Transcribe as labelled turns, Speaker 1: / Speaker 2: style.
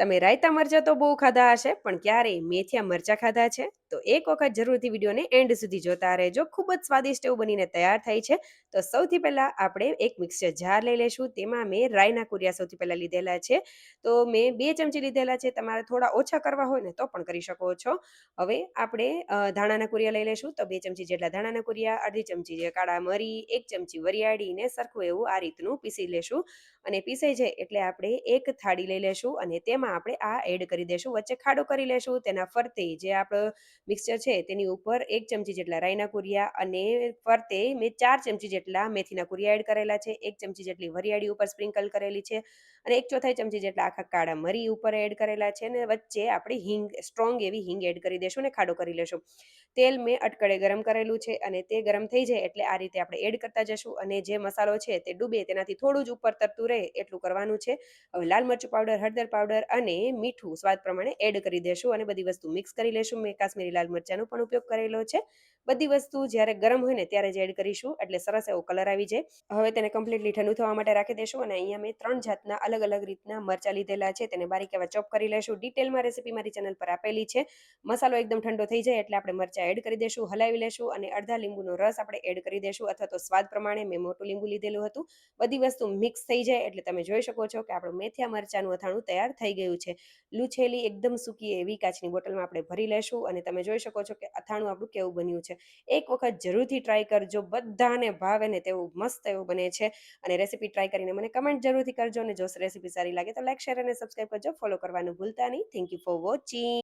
Speaker 1: તમે રાયતા મરચાં તો બહુ ખાધા હશે પણ ક્યારેય મેથિયા મરચાં ખાધા છે? તો એક વખત જરૂરથી વિડીયોને એન્ડ સુધી જોતા રહેજો. ખૂબ જ સ્વાદિષ્ટ એવું બનીને તૈયાર થાય છે. તો સૌથી પહેલાં આપણે એક મિક્સર જાર લઈ લેશું તેમાં મેં રાયના કુરિયા સૌથી પહેલાં લીધેલા છે. તો મેં બે ચમચી લીધેલા છે. તમારે થોડા ઓછા કરવા હોય ને તો પણ કરી શકો છો. હવે આપણે ધાણાના કુરિયા લઈ લેશું તો બે ચમચી જેટલા ધાણાના કુરિયા, અડધી ચમચી જે કાળા મરી, એક ચમચી વરિયાળીને સરખું એવું આ રીતનું પીસી લેશું. અને પીસાઈ જાય એટલે આપણે એક થાળી લઈ લેશું અને તેમાં આપણે આ એડ કરી દેશું. વચ્ચે ખાડો કરી લેશું. તેના ફરતે જે આપણો મિક્સચર છે, તેની ઉપર એક ચમચી જેટલા રાઈના કુરિયા અને ફરતે મેં, ચાર ચમચી જેટલા મેથીના કુરિયા એડ કરેલા છે, એક ચમચી જેટલી વરિયાળી ઉપર સ્પ્રિંકલ કરેલી છે અને એક ચોથાઈ ચમચી જેટલા આખા કાળા મરી ઉપર એડ કરેલા છે અને વચ્ચે આપણે હિંગ, સ્ટ્રોંગ એવી હિંગ એડ કરી દેશું અને ખાડો કરી લેશું. તેલ મેં, અટકળે ગરમ કરેલું છે અને તે ગરમ થઈ જાય એટલે આ રીતે આપણે એડ કરતા જશું અને જે મસાલો છે તે ડૂબે તેનાથી થોડું જ ઉપર તરતું રહે એટલું કરવાનું છે. હવે લાલ મરચું પાવડર, હળદર પાવડર અને મીઠું સ્વાદ પ્રમાણે એડ કરી દેશું અને બધી વસ્તુ મિક્સ કરી લેશું. મેં, કાશ્મીરી લાલ મરચાંનો પણ ઉપયોગ કરેલો છે. બધી વસ્તુ જ્યારે ગરમ હોય ને ત્યારે જ એડ કરીશું, એટલે સરસ એવો કલર આવી જાય. હવે તેને કમ્પ્લીટલી ઠંડુ થવા માટે રાખી દેશું અને અહીંયા મેં ત્રણ જાતના અલગ અલગ રીતના મરચાં લીધેલા છે, તેને બારીક એવા ચોપ કરી લેશું. ડિટેલમાં રેસીપી મારી ચેનલ પર આપેલી છે. મસાલો એકદમ ઠંડો થઈ જાય એટલે આપણે મરચાં એડ કરી દેશું, હલાવી લેશું અને અડધા લીંબુનો રસ આપણે એડ કરી દેશું અથવા તો સ્વાદ પ્રમાણે મેં મોટું લીંબુ લીધેલું હતું. બધી વસ્તુ મિક્સ થઈ જાય એટલે તમે જોઈ શકો છો કે આપણું મેથિયા મરચાંનું અથાણું તૈયાર થઈ ગયું છે. લૂછેલી એકદમ સૂકી એવી કાચની બોટલમાં આપણે ભરી લેશું અને તમે જોઈ શકો છો કે અથાણું આપણું કેવું બન્યું છે. એક વખત જરૂરથી ટ્રાય કરજો. બધાને ભાવે ને તેવું મસ્ત એવું બને છે. અને રેસીપી ટ્રાય કરીને મને કમેન્ટ જરૂરથી કરજો અને જો રેસીપી સારી લાગે તો લાઈક શેર અને સબસ્ક્રાઈબ કરજો. ફોલો કરવાનું ભૂલતા નહીં. Thank you for watching